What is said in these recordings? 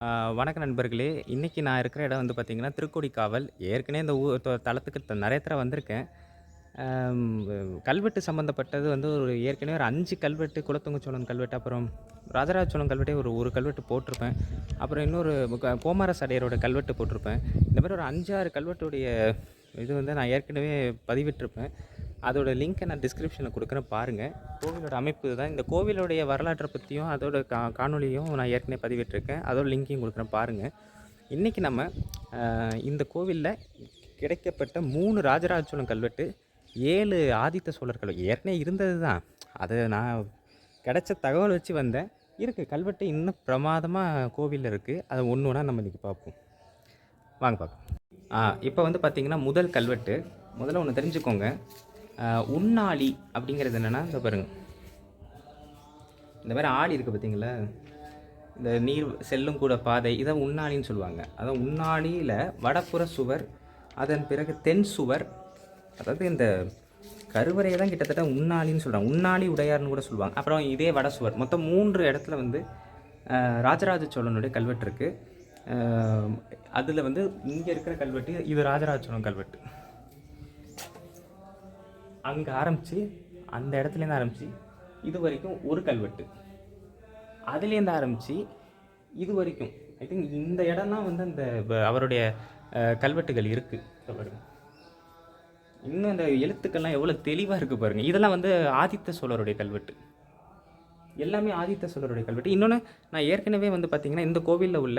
வணக்கம் நண்பர்களே! இன்றைக்கி நான் இருக்கிற இடம் வந்து பார்த்திங்கன்னா திருக்கோடிக்காவல். ஏற்கனவே இந்த ஊ தளத்துக்கு தலத்துக்கு த தடவ வந்திருக்கேன். கல்வெட்டு சம்மந்தப்பட்டது வந்து ஒரு ஏற்கனவே ஒரு அஞ்சு கல்வெட்டு, குலோத்துங்க சோழன் கல்வெட்டு, அப்புறம் ராஜராஜ சோழன் கல்வெட்டே ஒரு ஒரு கல்வெட்டு போட்டிருப்பேன். அப்புறம் இன்னொரு க கோமார சடையரோட கல்வெட்டு போட்டிருப்பேன். இந்த மாதிரி ஒரு 5, 6 கல்வெட்டுடைய இது வந்து நான் ஏற்கனவே பதிவிட்டிருப்பேன். அதோட லிங்க்கை நான் டிஸ்கிரிப்ஷனில் கொடுக்குறேன் பாருங்கள் கோவிலோட அமைப்பு தான் இந்த கோவிலுடைய வரலாற்றை பற்றியும் அதோட கா காணொலியும் நான் ஏற்கனவே பதிவிட்டிருக்கேன். அதோட லிங்க்கையும் கொடுக்குறேன் பாருங்கள் இன்றைக்கி நம்ம இந்த கோவிலில் கிடைக்கப்பட்ட மூணு ராஜராஜ சோழன் கல்வெட்டு, ஏழு ஆதித்த சோழர் கல்வெட்டு ஏற்கனவே இருந்தது தான். அதை நான் கிடைச்ச தகவல் வச்சு வந்தேன். இருக்கு கல்வெட்டு இன்னும் பிரமாதமாக கோவிலில் இருக்குது அதை ஒன்று ஒன்றா நம்ம இன்றைக்கி பார்ப்போம். வாங்க பார்க்கலாம். ஆ வந்து பார்த்திங்கன்னா முதல் கல்வெட்டு. முதல்ல ஒன்று தெரிஞ்சுக்கோங்க. உன்னாளி அப்படிங்கிறது என்னென்னா இதோ பாருங்க. இந்த மாதிரி ஆளி இருக்குது பார்த்தீங்களா? இந்த நீர் செல்லும் கூட பாதை. இதை உண்ணாளின்னு சொல்லுவாங்க. அதான் உண்ணாளியில் வடப்புற சுவர், அதன் பிறகு தென் சுவர், அதாவது இந்த கருவறையை தான் கிட்டத்தட்ட உண்ணாளின்னு சொல்கிறாங்க உண்ணாளி உடையார்னு கூட சொல்லுவாங்க. அப்புறம் இதே வட சுவர். மொத்தம் மூன்று இடத்துல வந்து ராஜராஜ சோழனுடைய கல்வெட்டு இருக்குது அதில் வந்து இங்கே இருக்கிற கல்வெட்டு, இது ராஜராஜ சோழன் கல்வெட்டு. அங்கே ஆரம்பித்து அந்த இடத்துலேருந்து இது வரைக்கும் ஒரு கல்வெட்டு. அதுலேருந்து ஆரம்பித்து இது வரைக்கும் ஐ திங்க் இந்த இடம் வந்து அந்த அவருடைய கல்வெட்டுகள் இருக்குது பாருங்கள் இன்னும் அந்த எழுத்துக்கள்லாம் எவ்வளோ தெளிவாக இருக்குது பாருங்கள் இதெல்லாம் வந்து ஆதித்த சோழருடைய கல்வெட்டு. எல்லாமே ஆதித்த சோழருடைய கல்வெட்டு. இன்னொன்று நான் ஏற்கனவே வந்து பார்த்திங்கன்னா இந்த கோவிலில் உள்ள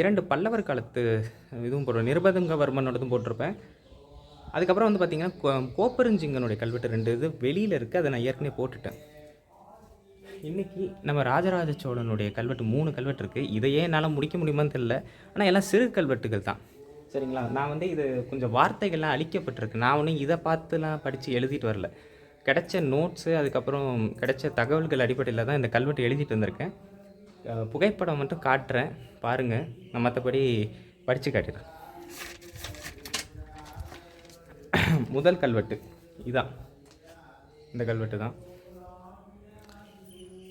இரண்டு பல்லவர் காலத்து இதுவும் போடுவேன். நிருபதுங்கவர்மனோடதும் போட்டிருப்பேன். அதுக்கப்புறம் வந்து பார்த்தீங்கன்னா, கோ கோப்பெருஞ்சிங்கனுடைய கல்வெட்டு ரெண்டு இது வெளியில் இருக்க அதை நான் ஏற்கனவே போட்டுட்டேன். இன்றைக்கி நம்ம ராஜராஜ சோழனுடைய கல்வெட்டு மூணு கல்வெட்டு இருக்குது இதையே என்னால் முடிக்க முடியுமான்னு தெரில ஆனால் எல்லாம் சிறு கல்வெட்டுகள் தான். சரிங்களா? நான் வந்து இது கொஞ்சம் வார்த்தைகள்லாம் அழிக்கப்பட்டிருக்கு. நான் ஒன்றும் இதை பார்த்துலாம் படித்து எழுதிட்டு வரல. கிடைச்ச நோட்ஸு, அதுக்கப்புறம் கிடைச்ச தகவல்கள் அடிப்படையில் தான் இந்த கல்வெட்டு எழுதிட்டு வந்திருக்கேன். புகைப்படம் மட்டும் காட்டுறேன். பாருங்கள் நான் மற்றபடி படித்து காட்டிடுறேன். முதல் கல்வெட்டு இதான். இந்த கல்வெட்டு தான்.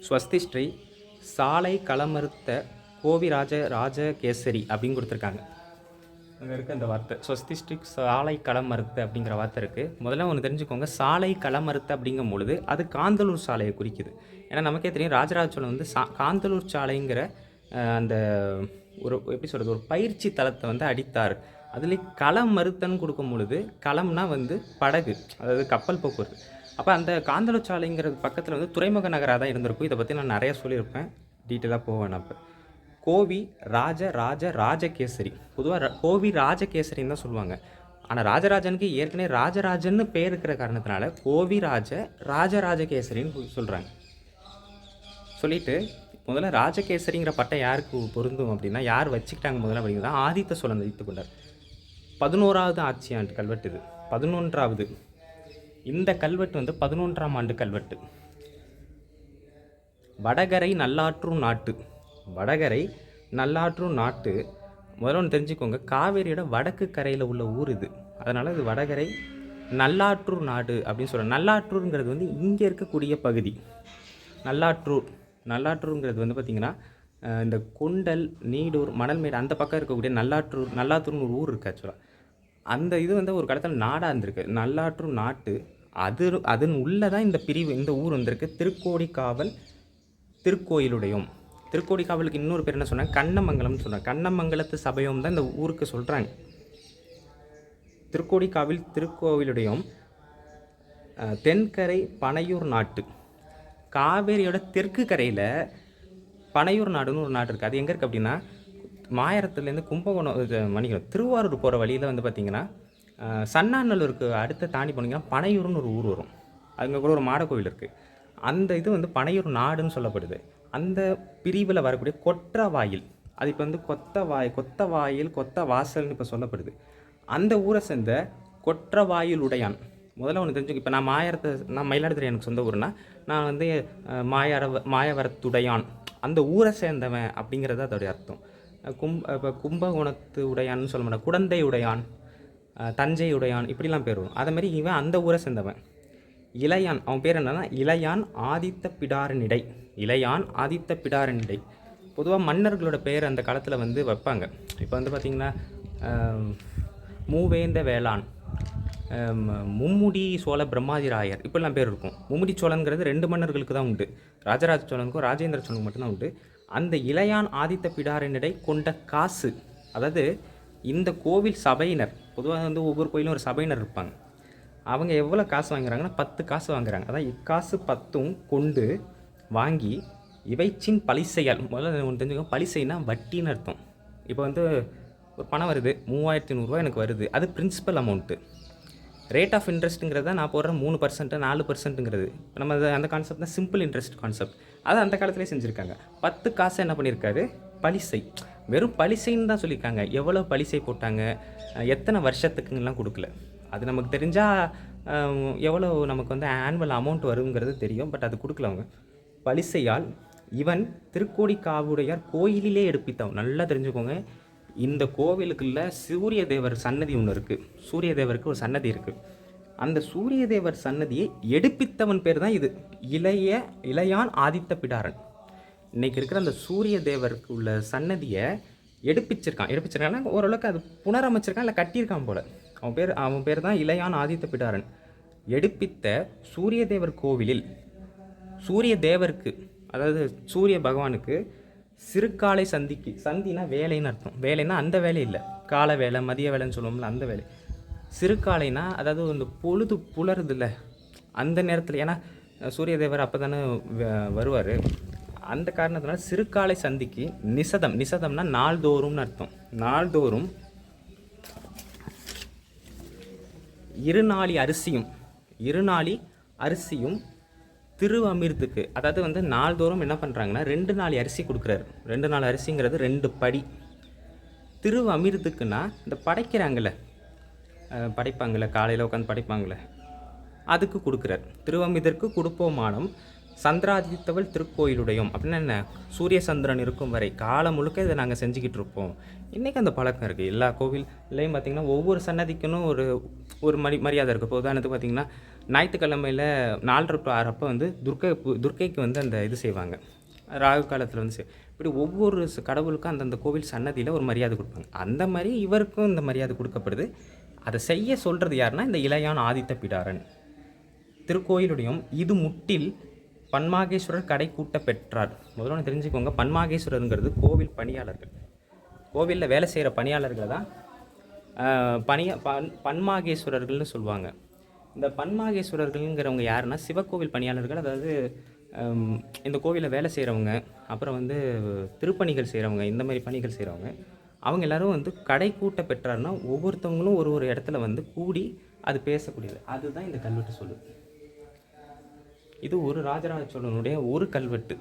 ஸ்வஸ்தி ஸ்ரீ சாலை களமறுத்த கோவிராஜ ராஜகேசரி அப்படின்னு கொடுத்துருக்காங்க அங்கே இருக்க அந்த வார்த்தை. ஸ்வஸ்தி ஸ்ரீ சாலை களமறுத்த அப்படிங்கிற வார்த்தை இருக்குது முதல்ல ஒன்று தெரிஞ்சுக்கோங்க. சாலை களமறுத்து அப்படிங்கும் பொழுது, அது காந்தலூர் சாலையை குறிக்குது. ஏன்னா நமக்கே தெரியும் ராஜராஜ சோழன் வந்து சா காந்தலூர் சாலைங்கிற அந்த ஒரு எப்படி சொல்கிறது ஒரு பயிற்சி தளத்தை வந்து அடித்தார். அதுலேயும் களம் மறுத்தன்னு கொடுக்கும் பொழுது, களம்னா வந்து படகு. அதாவது கப்பல் போக்குவரத்து. அப்போ அந்த காந்தளச்சாலைங்கிறது சாலைங்கிறது வந்து துறைமுக நகராக தான் இருந்திருக்கும். இதை பற்றி நான் நிறையா சொல்லியிருப்பேன். டீட்டெயிலாக போவேன் அப்போ கோவி ராஜ ராஜ ராஜகேசரி. பொதுவாக கோவி ராஜகேசரின்னு தான் சொல்லுவாங்க. ஆனால் ராஜராஜனுக்கு ஏற்கனவே ராஜராஜன்னு பேர் இருக்கிற காரணத்தினால, கோவிராஜ ராஜராஜகேசரின்னு சொல்கிறாங்க சொல்லிட்டு, முதல்ல ராஜகேசரிங்கிற பட்டம் யாருக்கு பொருந்தும் அப்படின்னா, யார் வச்சுக்கிட்டாங்க முதல்ல அப்படிங்கிறதா ஆதித்த சோழன் வைத்துக் கொண்டார். பதினோறாவது ஆட்சி ஆண்டு கல்வெட்டு இது. 11வது. இந்த கல்வெட்டு வந்து 11ஆம் ஆண்டு கல்வெட்டு. வடகரை நல்லாற்றும் நாட்டு. வடகரை நல்லாற்றும் நாட்டு. முதல்ல ஒன்று தெரிஞ்சுக்கோங்க. காவேரியோட வடக்கு கரையில் உள்ள ஊர் இது. அதனால் இது வடகரை நல்லாற்றூர் நாடு அப்படின்னு சொல்றாங்க. நல்லாற்றூருங்கிறது வந்து இங்கே இருக்கக்கூடிய பகுதி. நல்லாற்றூர். நல்லாற்றூருங்கிறது வந்து பார்த்திங்கன்னா இந்த கொண்டல், நீடூர், மணல்மேடு அந்த பக்கம் இருக்கக்கூடிய நல்லாற்றூர் நல்லாத்தூர்னு ஒரு ஊர் இருக்குது ஆக்சுவலாக அந்த இது வந்து ஒரு காலத்துல நாடாக இருந்திருக்கு. நல்லாற்றும் நாட்டு. அது அதன் உள்ளே தான் இந்த பிரிவு இந்த ஊர் வந்திருக்கு. திருக்கோடிக்காவல் திருக்கோயிலுடையும் திருக்கோடிக்காவலுக்கு இன்னொரு பேர் என்ன சொன்னாங்க? கண்ணமங்கலம்னு சொன்னாங்க. கண்ணமங்கலத்து சபையும் தான் இந்த ஊருக்கு சொல்கிறாங்க திருக்கோடிக்காவில் திருக்கோவிலுடையும் தென்கரை பனையூர் நாட்டு. காவேரியோட தெற்கு கரையில் பனையூர் நாடுன்னு ஒரு நாடு இருக்குது அது எங்கே இருக்குது அப்படின்னா, மாயரத்துலேருந்து கும்பகோணம் இது மன்னிக்கணும். திருவாரூர் போகிற வழியில் வந்து பார்த்திங்கன்னா சன்னாநல்லூருக்கு அடுத்து தாண்டி போனீங்கன்னா, பனையூர்னு ஒரு ஊர் வரும். அங்கே கூட ஒரு மாட கோவில் இருக்குது அந்த இது வந்து பனையூர் நாடுன்னு சொல்லப்படுது. அந்த பிரிவில் வரக்கூடிய கொற்றவாயில். அது இப்போ வந்து கொத்தவாய் கொத்தவாயில், கொத்தவாசல்னு இப்போ சொல்லப்படுது. அந்த ஊரை சேர்ந்த கொற்றவாயிலுடையான். முதல்ல ஒன்று தெரிஞ்சுக்க. இப்போ நான் மாயாரத்தை நான் மயிலாடுதுறை எனக்கு சொந்த ஊர்னா நான் வந்து மாயாரவ மாயவரத்துடையான். அந்த ஊரை சேர்ந்தவன் அப்படிங்கிறது அதோடைய அர்த்தம். கும் இப்போ கும்பகோணத்து உடையான்னு சொல்ல மாட்டேன் குடந்தை உடையான், தஞ்சை உடையான் இப்படிலாம் பேர் வரும். அதே மாதிரி இவன் அந்த ஊரை சேர்ந்தவன். இளையான் அவன் பேர் என்னன்னா, இளையான் ஆதித்த பிடாரனிடை. இளையான் ஆதித்த பிடாரனிடை. பொதுவாக மன்னர்களோட பெயர் அந்த காலத்தில் வந்து வைப்பாங்க இப்போ வந்து பார்த்திங்கன்னா மூவேந்த வேளாண் மும்முடி சோழ பிரம்மாதிராயர் இப்படிலாம் பேர் இருக்கும் மும்முடி சோழங்கிறது ரெண்டு மன்னர்களுக்கு தான் உண்டு ராஜராஜ சோழனுக்கும் ராஜேந்திர சோழனுக்கு மட்டும்தான் உண்டு அந்த இளையான் ஆதித்த பிடாரனிடை கொண்ட காசு. அதாவது இந்த கோவில் சபையினர் பொதுவாக வந்து ஒவ்வொரு கோயிலும் ஒரு சபையினர் இருப்பாங்க. அவங்க எவ்வளோ காசு வாங்குறாங்கன்னா பத்து காசு வாங்குறாங்க. அதான் இக்காசு பத்தும் கொண்டு வாங்கி இவைச்சின் பலிசையால் முதல்ல ஒன்று தெரிஞ்சுக்கோ பலிசைனா வட்டின்னு அர்த்தம். இப்போ வந்து ஒரு பணம் வருது மூவாயிரத்தி நூறுரூவா எனக்கு வருது. அது பிரின்சிபல் அமௌண்ட்டு ரேட் ஆஃப் இன்ட்ரெஸ்ட்டுங்கிறத நான் போடுற மூணு பர்சன்ட்டு நாலு பர்சன்ட்டுங்கிறது நம்ம அது அந்த கான்செப்ட் தான் சிம்பிள் இன்ட்ரெஸ்ட் கான்செப்ட் அதை அந்த காலத்திலே செஞ்சுருக்காங்க. பத்து காசை என்ன பண்ணியிருக்காரு? பலிசை வெறும் பலிசைன்னு தான் சொல்லியிருக்காங்க. எவ்வளோ பலிசை போட்டாங்க? எத்தனை வருஷத்துக்குங்கெல்லாம் கொடுக்கல. அது நமக்கு தெரிஞ்சால் எவ்வளோ நமக்கு வந்து ஆனுவல் அமௌண்ட் வருங்கிறது தெரியும். பட் அது கொடுக்கல அவங்க. பலிசையால் இவன் திருக்கோடிக்காவுடையார் கோயிலிலே எடுப்பித்தவன். நல்லா தெரிஞ்சுக்கோங்க. இந்த கோவிலுக்குள்ள சூரிய தேவர் சன்னதி ஒன்று இருக்குது சூரிய தேவருக்கு ஒரு சன்னதி இருக்குது அந்த சூரிய தேவர் சன்னதியை எடுப்பித்தவன் பேர் தான் இது. இளைய இளையான் ஆதித்த பிடாரன். இன்றைக்கி இருக்கிற அந்த சூரிய தேவருக்கு உள்ள சன்னதியை எடுப்பிச்சிருக்கான். எடுப்பிச்சிருக்கான்னா ஓரளவுக்கு அது புனரமைச்சிருக்கான் இல்லை கட்டியிருக்கான் போல. அவன் பேர் அவன் பேர் தான் இளையான் ஆதித்த பிடாரன். எடுப்பித்த சூரிய தேவர் கோவிலில் சூரிய தேவருக்கு அதாவது சூரிய பகவானுக்கு சிறுகாலை சந்திக்கு சந்தினா வேலைன்னு அர்த்தம். வேலைன்னா அந்த வேலை இல்லை. காலை வேலை மதிய வேலைன்னு சொல்லுவோம்ல அந்த வேலை. சிறுகாலைனா அதாவது இந்த பொழுது புலருதுல்ல அந்த நேரத்தில் ஏன்னா சூரிய தேவர் அப்போ தானே வருவார். அந்த காரணத்தினால சிறுகாலை சந்திக்கு நிசதம் நிசதம்னா நாள்தோறும்னு அர்த்தம். நாள்தோறும் இருநாளி அரிசியும் இருநாளி அரிசியும் திரு அமிர்த்துக்கு அதாவது வந்து நாள்தோறும் என்ன பண்ணுறாங்கன்னா ரெண்டு நாள் அரிசி கொடுக்குறாரு. ரெண்டு நாள் அரிசிங்கிறது ரெண்டு படி. திரு அமிர்துக்குன்னா இந்த படைக்கிறாங்கல்ல படைப்பாங்கள்ல காலையில் உட்காந்து படைப்பாங்கல்ல அதுக்கு கொடுக்குறார். திருவமிதற்கு கொடுப்போமானம் சந்திராதித்தவள் திருக்கோயிலுடையும். அப்படின்னா என்ன? சூரிய சந்திரன் இருக்கும் வரை காலம் முழுக்க இதை நாங்கள் செஞ்சுக்கிட்டு இருப்போம். இன்றைக்கி அந்த பழக்கம் இருக்குது எல்லா கோவில்லையும் பார்த்திங்கன்னா ஒவ்வொரு சன்னதிக்குன்னு ஒரு ஒரு மரி மரியாதை இருக்குது இப்போ உதாரணத்துக்கு பார்த்திங்கன்னா ஞாயிற்றுக்கிழமையில் நாலரை டு ஆறப்போ வந்து துர்க்கை துர்க்கைக்கு வந்து அந்த இது செய்வாங்க. ராகு காலத்தில் வந்து இப்படி ஒவ்வொரு கடவுளுக்கும் அந்தந்த கோவில் சன்னதியில் ஒரு மரியாதை கொடுப்பாங்க. அந்த மாதிரி இவருக்கும் இந்த மரியாதை கொடுக்கப்படுது. அதை செய்ய சொல்கிறது யாருன்னா இந்த இளையான் ஆதித்த பிடாரன். திருக்கோயிலுடையும் இது முட்டில் பன்மாகேஸ்வரர் கடை கூட்ட பெற்றார் முதல்ல ஒன்று தெரிஞ்சுக்கோங்க. பன்மாகேஸ்வரருங்கிறது கோவில் பணியாளர்கள். கோவிலில் வேலை செய்கிற பணியாளர்களை தான் பணிய பன் பன்மாகேஸ்வரர்கள்னு சொல்லுவாங்க. இந்த பன்மாகேஸ்வரர்கள்ங்கிறவங்க யாருன்னா சிவக்கோவில் பணியாளர்கள் அதாவது இந்த கோவிலில் வேலை செய்கிறவங்க அப்புறம் வந்து திருப்பணிகள் செய்கிறவங்க இந்த மாதிரி பணிகள் செய்கிறவங்க அவங்க எல்லோரும் வந்து கடை கூட்ட பெற்றாருன்னா ஒவ்வொருத்தவங்களும் ஒரு ஒரு இடத்துல வந்து கூடி அது பேசக்கூடியது. அதுதான் இந்த கல்வெட்டு சொல்லுது இது ஒரு ராஜராஜ சோழனுடைய ஒரு கல்வெட்டு.